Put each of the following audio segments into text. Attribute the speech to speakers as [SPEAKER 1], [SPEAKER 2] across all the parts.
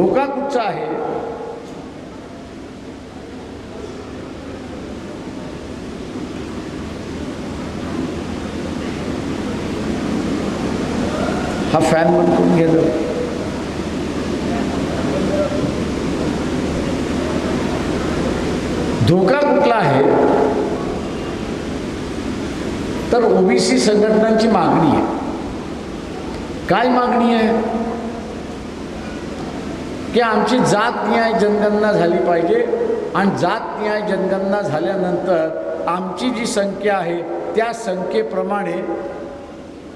[SPEAKER 1] धोका कुठचा आहे? हा फॅन बंद करून गेलो? धोका कुठला आहे? तर ओबीसी संघटनांची मागणी आहे. काय मागणी आहे? की आमची जातन्याय जनगणना झाली पाहिजे. आणि जातन्याय जनगणना झाल्यानंतर आमची जी संख्या आहे त्या संख्येप्रमाणे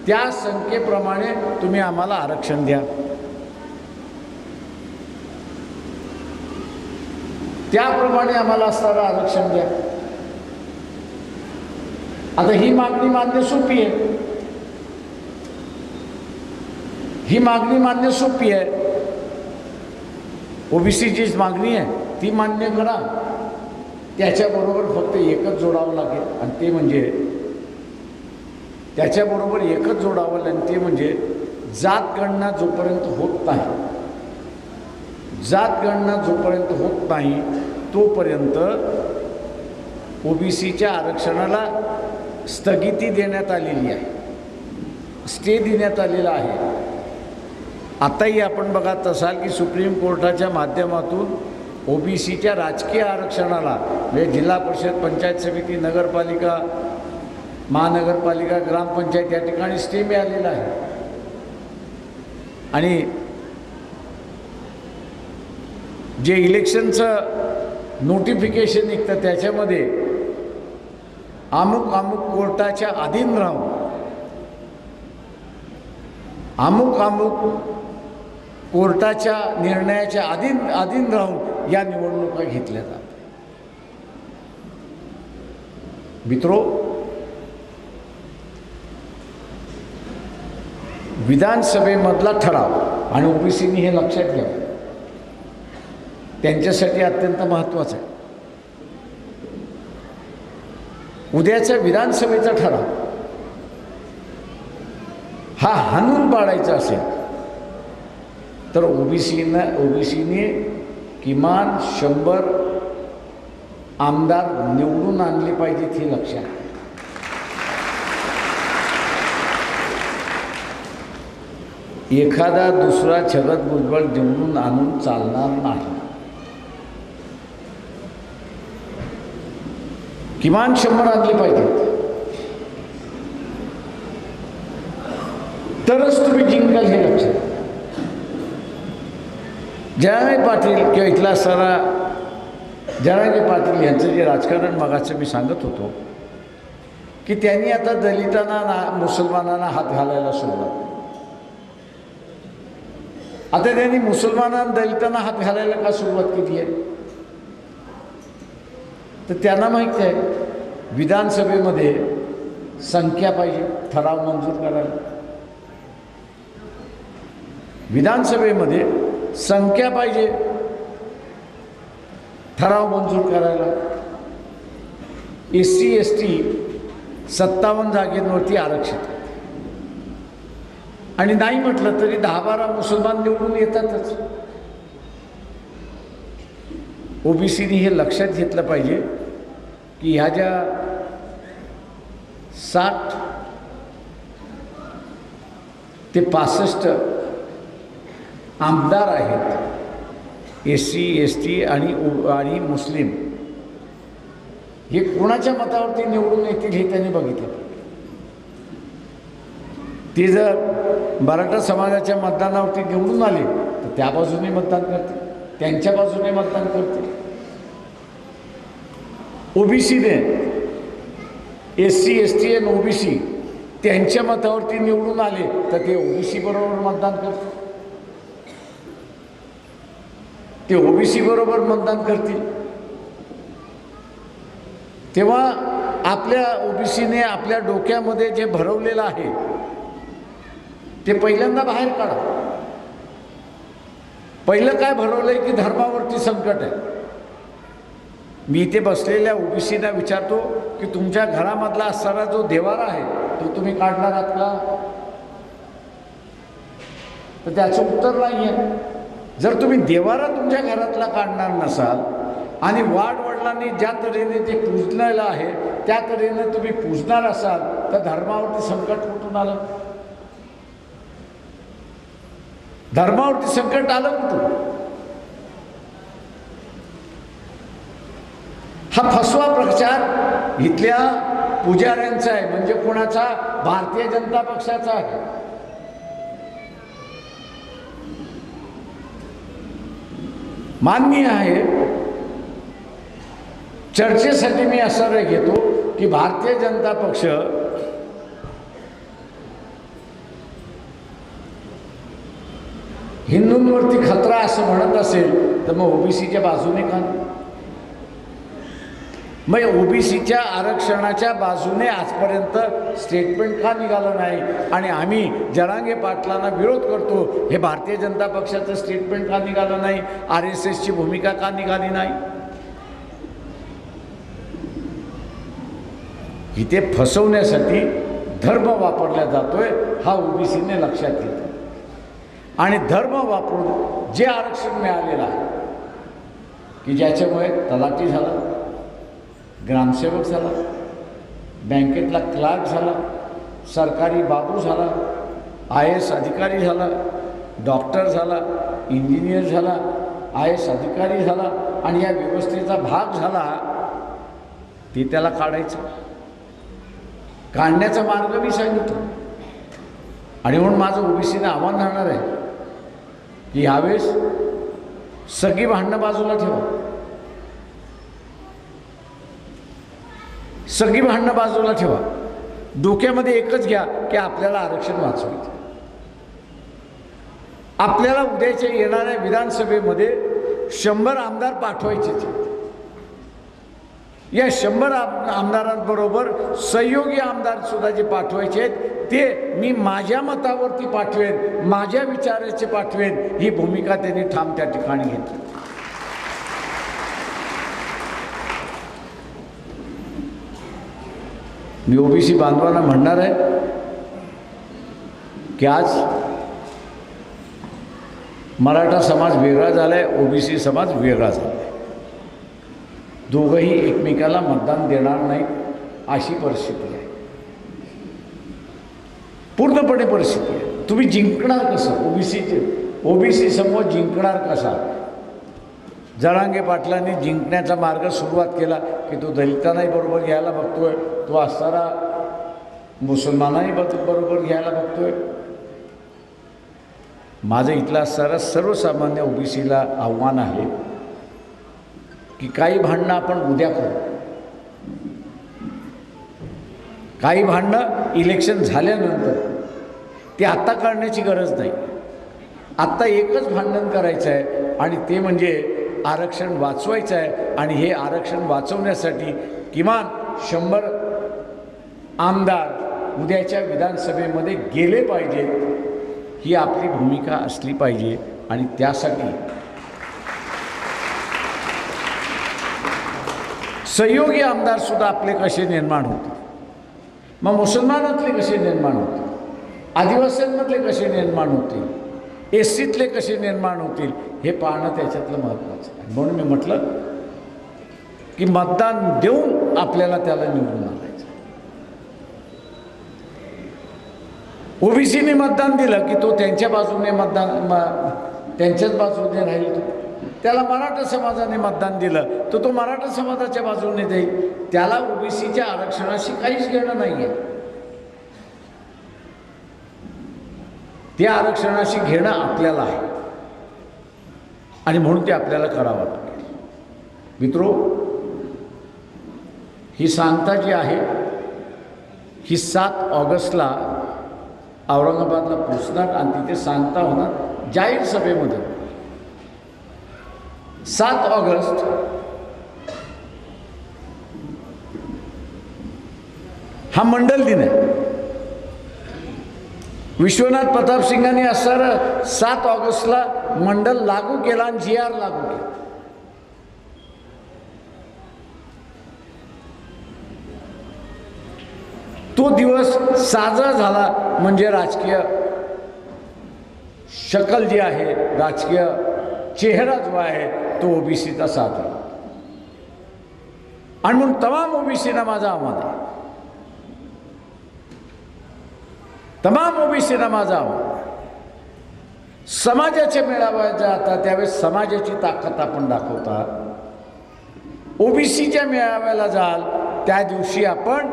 [SPEAKER 1] त्या संख्येप्रमाणे तुम्ही आम्हाला आरक्षण द्या. त्याप्रमाणे आम्हाला असणारं आरक्षण द्या. आता ही मागणी मान्य सोपी आहे. ही मागणी मान्य सोपी आहे. ओबीसीची मागणी आहे ती मान्य करा. त्याच्याबरोबर फक्त एकच जोडावं लागेल आणि ते म्हणजे त्याच्याबरोबर एकच जोडावं लागेल आणि ते म्हणजे जात गणना जोपर्यंत होत नाही जात गणना जोपर्यंत होत नाही तोपर्यंत ओबीसीच्या आरक्षणाला स्थगिती देण्यात आलेली आहे. स्टे देण्यात आलेला आहे. आताही आपण बघत असाल की सुप्रीम कोर्टाच्या माध्यमातून ओ बी सीच्या राजकीय आरक्षणाला म्हणजे जिल्हा परिषद पंचायत समिती नगरपालिका महानगरपालिका ग्रामपंचायत या ठिकाणी स्टे मिळालेला आहे. आणि जे इलेक्शनचं नोटिफिकेशन निघतं त्याच्यामध्ये अमुक अमुक कोर्टाच्या अधीन राहून अमुक अमुक कोर्टाच्या निर्णयाच्या अधीन अधीन राहून या निवडणुका घेतल्या जातात. मित्रो विधानसभेमधला ठराव आणि ओबीसीनी हे लक्षात घ्यावं त्यांच्यासाठी अत्यंत महत्त्वाचं आहे. उद्याचा विधानसभेचा ठराव हा हाणून पाडायचा असेल तर ओबीसीनं ओबीसीने किमान शंभर आमदार निवडून आणले पाहिजेत हे लक्षात एखादा दुसरा छगत भुजबळ निवडून आणून चालणार नाही. किमान शंभर आणले पाहिजेत. तरच तुम्ही जिंकाल हे लक्षात जनाजी पाटील किंवा इथला असणारा जनाजी पाटील यांचं जे राजकारण मगाचं मी सांगत होतो की त्यांनी आता दलितांना ना मुसलमानांना हात घालायला सुरुवात आता त्यांनी मुसलमानांना दलितांना हात घालायला का सुरुवात केली आहे? तर त्यांना माहीत आहे विधानसभेमध्ये संख्या पाहिजे ठराव मंजूर करायला. विधानसभेमध्ये संख्या पाहिजे. ठराव मंजूर करायला. एस सी एस टी सत्तावन्न जागेंवरती आरक्षित. आहे आणि नाही म्हटलं तरी दहा बारा मुसलमान निवडून येतातच. ओबीसीनी हे लक्षात घेतलं पाहिजे की ह्या ज्या साठ ते पासष्ट आमदार आहेत. एस सी एस टी आणि आणि मुस्लिम. हे कोणाच्या मतावरती निवडून येतील हे त्यांनी बघितलं. ते जर मराठा समाजाच्या मतदानावरती निवडून आले तर त्या बाजूने मतदान करतील त्यांच्या बाजूने मतदान करतील. ओबीसीने एस सी एस टी आणि ओबीसी त्यांच्या मतावरती निवडून आले तर ते ओबीसी बरोबर मतदान करतील. ते ओबीसी बरोबर मतदान करतील. तेव्हा आपल्या ओबीसीने आपल्या डोक्यामध्ये जे भरवलेलं आहे ते पहिल्यांदा बाहेर काढा. पहिलं काय भरवलंय की धर्मावरती संकट आहे. मी इथे बसलेल्या ओबीसीना विचारतो की तुमच्या घरामधला असणारा जो देवारा आहे तो तुम्ही काढणार आहात का? तर त्याचं उत्तर नाही आहे जर तुम्ही देवारा तुमच्या घरातला काढणार नसाल आणि वाडवडिलांनी ज्या तऱ्हेने ते पूजलेलं आहे त्या तऱ्हेने तुम्ही पूजणार असाल तर धर्मावरती संकट कुठून आलं? धर्मावरती संकट आलं कुठून? हा फसवा प्रचार इथल्या पुजाऱ्यांचा आहे म्हणजे कोणाचा? भारतीय जनता पक्षाचा आहे. मान्य आहे. चर्चेसाठी मी असं घेतो की भारतीय जनता पक्ष हिंदूंवरती खतरा असं म्हणत असेल तर मग ओबीसीच्या बाजूने का मग ओबीसीच्या आरक्षणाच्या बाजूने आजपर्यंत स्टेटमेंट का निघालं नाही? आणि आम्ही जरांगे पाटलांना विरोध करतो हे भारतीय जनता पक्षाचं स्टेटमेंट का निघालं नाही? आर एस एसची भूमिका का निघाली नाही? इथे फसवण्यासाठी धर्म वापरला जातोय हा ओबीसीने लक्षात घेतला. आणि धर्म वापरून जे आरक्षण मिळालेलं आहे की ज्याच्यामुळे तलाठी झाला. ग्रामसेवक झाला बँकेतला क्लार्क झाला सरकारी बाबू झाला आय एस अधिकारी झाला डॉक्टर झाला इंजिनियर झाला आय एस अधिकारी झाला आणि या व्यवस्थेचा भाग झाला ते त्याला काढायचं. काढण्याचा मार्ग मी सांगितलं. आणि म्हणून माझं ओबीसीनं आव्हान राहणार आहे की यावेळेस सगळी भांडणं बाजूला ठेवा. सगळी भांडणं बाजूला ठेवा. डोक्यामध्ये एकच घ्या की आपल्याला आरक्षण वाचवायचं. आपल्याला उद्याच्या येणाऱ्या विधानसभेमध्ये शंभर आमदार पाठवायचेच आहेत. या शंभर आमदारांबरोबर सहयोगी आमदार सुद्धा जे पाठवायचे आहेत ते मी माझ्या मतावरती पाठवेन माझ्या विचाराचे पाठवेन ही भूमिका त्यांनी ठाम त्या ठिकाणी घेतली. मी ओबीसी बांधवांना म्हणणार आहे की आज मराठा समाज वेगळा झाला आहे ओबीसी समाज वेगळा झाला आहे दोघंही एकमेकाला मतदान देणार नाही अशी परिस्थिती आहे. पूर्णपणे परिस्थिती आहे. तुम्ही जिंकणार कसं? ओबीसीचे ओबीसी समोर जिंकणार कसा? जळांगे पाटलांनी जिंकण्याचा मार्ग सुरुवात केला की तो दलितांनाही बरोबर घ्यायला बघतोय तो असणारा मुसलमानाही बरोबर घ्यायला बघतोय. माझं इथलं असणारा सर्वसामान्य ओबीसीला आव्हान आहे की काही भांडणं आपण उद्या करू. काही भांडणं इलेक्शन झाल्यानंतर ते आत्ता करण्याची गरज नाही. आत्ता एकच भांडण करायचं आहे आणि ते म्हणजे आरक्षण वाचवायचं आहे आणि हे आरक्षण वाचवण्यासाठी किमान शंभर आमदार उद्याच्या विधानसभेमध्ये गेले पाहिजेत ही आपली भूमिका असली पाहिजे आणि त्यासाठी सहयोगी आमदारसुद्धा आपले कसे निर्माण होते मग मुसलमानातले कसे निर्माण होते आदिवासींमधले कसे निर्माण होते एस सीतले कसे निर्माण होतील हे पाहणं त्याच्यातलं महत्त्वाचं आहे. म्हणून मी म्हटलं की मतदान देऊन आपल्याला त्याला निवडून आणायचं ओबीसीने मतदान दिलं की तो त्यांच्या बाजूने मतदान म- त्यांच्याच बाजूने राहील तो. त्याला मराठा समाजाने मतदान दिलं तर तो मराठा समाजाच्या बाजूने जाईल. त्याला ओबीसीच्या आरक्षणाशी काहीच घेणं नाही आहे त्या आरक्षणाशी घेणं आपल्याला आहे. आणि म्हणून ते आपल्याला करावं लागेल. मित्रो ही सांगता जी आहे ही सात ऑगस्टला औरंगाबादला पोचणार आणि तिथे सांगता होणार जाहीर सभेमध्ये. सात ऑगस्ट हा मंडल दिन आहे. विश्वनाथ प्रतापसिंगांनी असणारं सात ऑगस्टला मंडल लागू केला आणि जी आर लागू केला. तो दिवस साजरा झाला म्हणजे राजकीय. शकल जी आहे राजकीय चेहरा जो आहे तो ओबीसीचा साथ. आणि म्हणून तमाम ओबीसीना माझा आव्हान आहे. तमाम ओबीसीना माझं आव्हान समाजाच्या मेळाव्यात जाता त्यावेळेस समाजाची ताकद आपण दाखवतात. ओबीसीच्या मेळाव्याला जाल त्या दिवशी आपण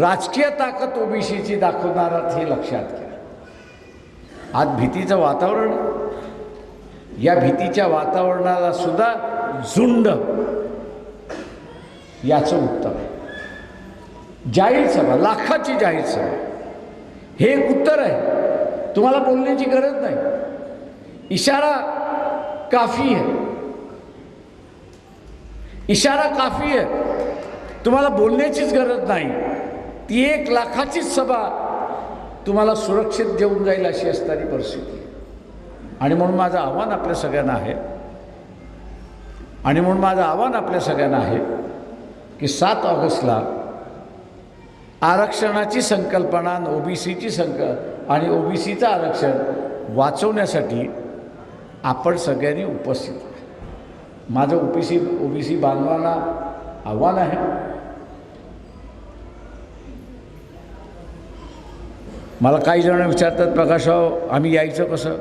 [SPEAKER 1] राजकीय ताकद ओबीसीची दाखवणार हे लक्षात घ्या. आज भीतीचं वातावरण या भीतीच्या वातावरणाला सुद्धा झुंड याचं उत्तर आहे. जाहीर सभा लाखाची जाहीर सभा. हे एक उत्तर आहे. तुम्हाला बोलण्याची गरज नाही. इशारा काफी आहे. इशारा काफी आहे. तुम्हाला बोलण्याचीच गरज नाही. ती एक लाखाचीच सभा तुम्हाला सुरक्षित देऊन जाईल अशी असणारी परिस्थिती आणि म्हणून माझं आव्हान आपल्या सगळ्यांना आहे. आणि म्हणून माझं आव्हान आपल्या सगळ्यांना आहे की सात ऑगस्टला आरक्षणाची संकल्पना ओबीसीची संक आणि ओबीसीचं आरक्षण वाचवण्यासाठी आपण सगळ्यांनी उपस्थित राहा. माझं ओबीसी ओबीसी बांधवांना आव्हान आहे. मला काही जण विचारतात प्रकाशराव आम्ही यायचं कसं?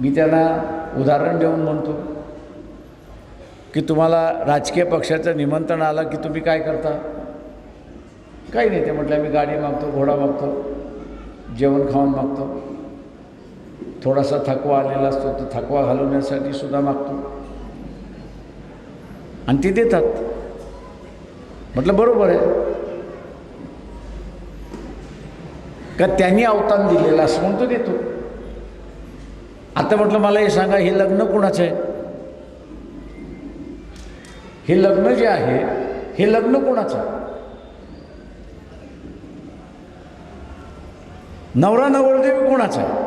[SPEAKER 1] मी त्यांना उदाहरण देऊन म्हणतो. की तुम्हाला राजकीय पक्षाचं निमंत्रण आलं की तुम्ही काय करता? काही नाही ते म्हटलं मी गाडी मागतो घोडा मागतो जेवण खाऊन मागतो. थोडासा थकवा आलेला असतो तर थकवा घालवण्यासाठी सुद्धा मागतो. आणि ते देतात. म्हटलं बरोबर आहे. का त्यांनी अवतान दिलेलं असं म्हणतो देतो. आता म्हटलं मला हे सांगा हे लग्न कोणाचं आहे? हे लग्न जे आहे हे लग्न कोणाचं? नवरा नवरदेवी कोणाचा? आहे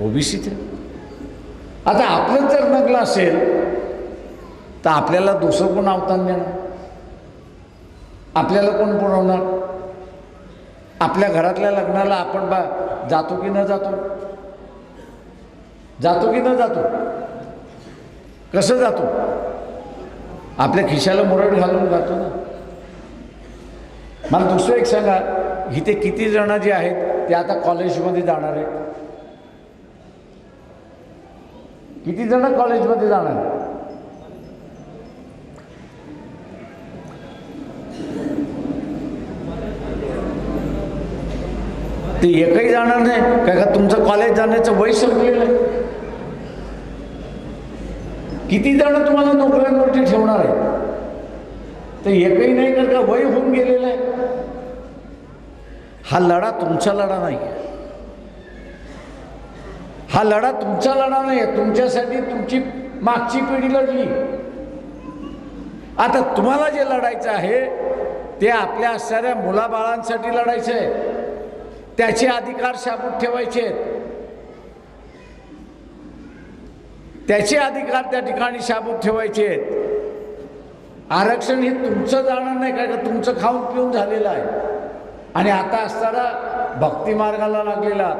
[SPEAKER 1] ओबीसीचे. आता आपलं जर लग्न असेल तर आपल्याला दुसरं कोण आवतान देणार? आपल्याला कोण पुरवणार? आपल्या घरातल्या लग्नाला आपण बा जातो की न जातो? जातो की न जातो? कसं जातो? आपल्या खिशाला मुरड घालून जातो ना. मला दुसरं एक सांगा इथे किती जण जे आहेत ते आता कॉलेजमध्ये जाणार आहेत? किती जण कॉलेजमध्ये जाणार आहेत? ते एकही जाणार नाही काय का तुमचं कॉलेज जाण्याचं वय संपलेलं आहे? किती जण तुम्हाला नोकऱ्यांवरती ठेवणार आहे तर एकही नाही कर का वय होऊन गेलेलं आहे? हा लढा तुमचा लढा नाही आहे हा लढा तुमचा लढा नाही आहे तुमच्यासाठी तुमची मागची पिढी लढली. आता तुम्हाला जे लढायचं आहे ते आपल्या असणाऱ्या मुलाबाळांसाठी लढायचं आहे त्याचे अधिकार शाबूत ठेवायचे आहेत त्याचे अधिकार त्या ठिकाणी शाबूत ठेवायचे आहेत. आरक्षण हे तुमचं जाणार नाही काय का तुमचं खाऊन पिऊन झालेलं आहे. आणि आता असताना भक्ती मार्गाला लागलेला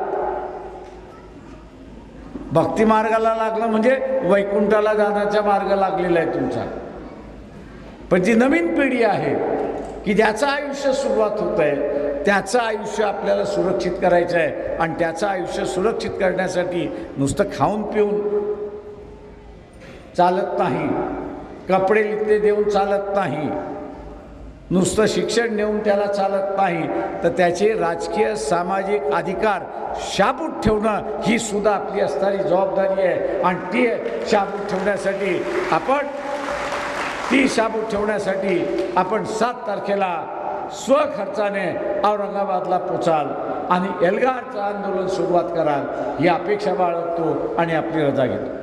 [SPEAKER 1] भक्तिमार्गाला भक्ती मार्गाला लागला म्हणजे वैकुंठाला जाण्याचा मार्ग लागलेला आहे तुमचा. पण जी नवीन पिढी आहे की ज्याचं आयुष्य सुरुवात होत आहे त्याचं आयुष्य आपल्याला सुरक्षित करायचं आहे. आणि त्याचं आयुष्य सुरक्षित करण्यासाठी नुसतं खाऊन पिऊन चालत नाही. कपडे लिखते देऊन चालत नाही. नुसतं शिक्षण नेऊन त्याला चालत नाही. तर त्याचे राजकीय सामाजिक अधिकार शाबूत ठेवणं ही सुद्धा आपली असणारी जबाबदारी आहे. आणि ती शाबूत ठेवण्यासाठी आपण ती शाबूत ठेवण्यासाठी आपण सात तारखेला स्वखर्चाने औरंगाबादला पोचाल आणि एल्गारचं आंदोलन सुरुवात कराल. ही अपेक्षा बाळगतो आणि आपली रजा घेतो.